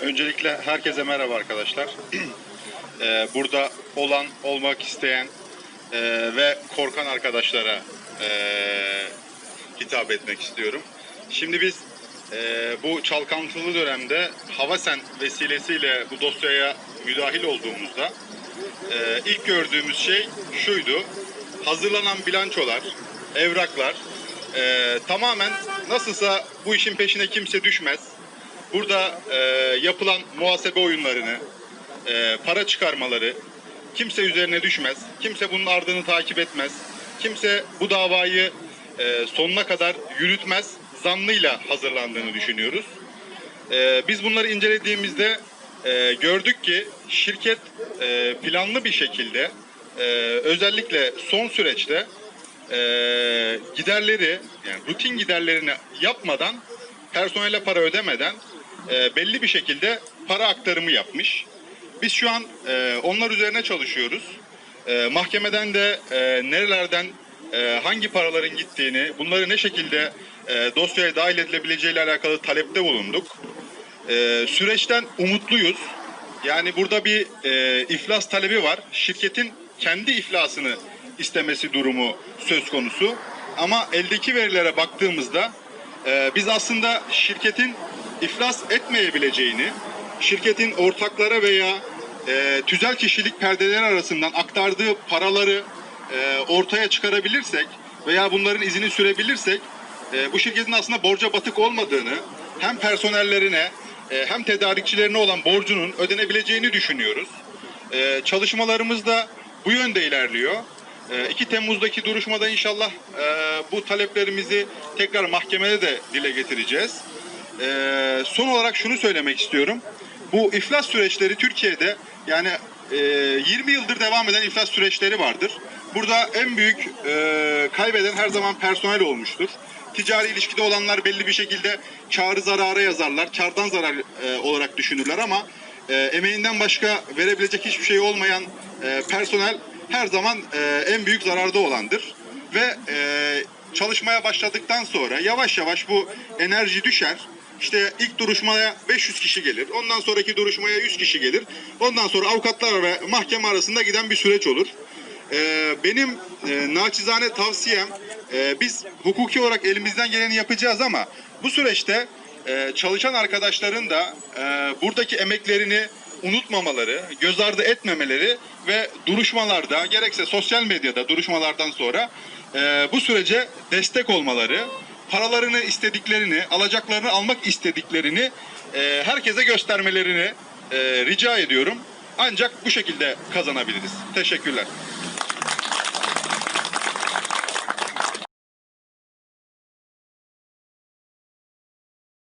Öncelikle herkese merhaba arkadaşlar. Ee, Burada olan, olmak isteyen e, ve korkan arkadaşlara e, hitap etmek istiyorum. Şimdi biz e, bu çalkantılı dönemde Havasen vesilesiyle bu dosyaya müdahil olduğumuzda ilk gördüğümüz şey şuydu. Hazırlanan bilançolar, evraklar tamamen nasılsa bu işin peşine kimse düşmez. Burada e, yapılan muhasebe oyunlarını, e, para çıkarmaları kimse üzerine düşmez. Kimse bunun ardını takip etmez. Kimse bu davayı e, sonuna kadar yürütmez. Zannıyla hazırlandığını düşünüyoruz. E, biz bunları incelediğimizde e, gördük ki şirket e, planlı bir şekilde e, özellikle son süreçte e, giderleri yani rutin giderlerini yapmadan personele para ödemeden e, belli bir şekilde para aktarımı yapmış. Biz şu an e, onlar üzerine çalışıyoruz. E, mahkemeden de e, nerelerden e, hangi paraların gittiğini, bunları ne şekilde e, dosyaya dahil edilebileceğiyle alakalı talepte bulunduk. E, süreçten umutluyuz. Yani burada bir e, iflas talebi var. Şirketin kendi iflasını istemesi durumu söz konusu. Ama eldeki verilere baktığımızda e, biz aslında şirketin iflas etmeyebileceğini, şirketin ortaklara veya e, tüzel kişilik perdeleri arasından aktardığı paraları e, ortaya çıkarabilirsek veya bunların izini sürebilirsek e, bu şirketin aslında borca batık olmadığını hem personellerine e, hem tedarikçilerine olan borcunun ödenebileceğini düşünüyoruz. E, çalışmalarımız da bu yönde ilerliyor. E, 2 Temmuz'daki duruşmada inşallah e, bu taleplerimizi tekrar mahkemede de dile getireceğiz. E, son olarak şunu söylemek istiyorum. Bu iflas süreçleri Türkiye'de yani e, 20 yıldır devam eden iflas süreçleri vardır. Burada en büyük e, kaybeden her zaman personel olmuştur. Ticari ilişkide olanlar belli bir şekilde karı zarara yazarlar. Kardan zarar e, olarak düşünürler ama e, emeğinden başka verebilecek hiçbir şey olmayan e, personel her zaman e, en büyük zararda olandır. Ve e, çalışmaya başladıktan sonra yavaş yavaş bu enerji düşer. İşte ilk duruşmaya 500 kişi gelir. Ondan sonraki duruşmaya 100 kişi gelir. Ondan sonra avukatlar ve mahkeme arasında giden bir süreç olur. Ee, benim e, naçizane tavsiyem e, biz hukuki olarak elimizden geleni yapacağız ama bu süreçte e, çalışan arkadaşların da e, buradaki emeklerini unutmamaları, göz ardı etmemeleri ve duruşmalarda gerekse sosyal medyada duruşmalardan sonra e, bu sürece destek olmaları, paralarını istediklerini, alacaklarını almak istediklerini e, herkese göstermelerini e, rica ediyorum. Ancak bu şekilde kazanabiliriz. Teşekkürler.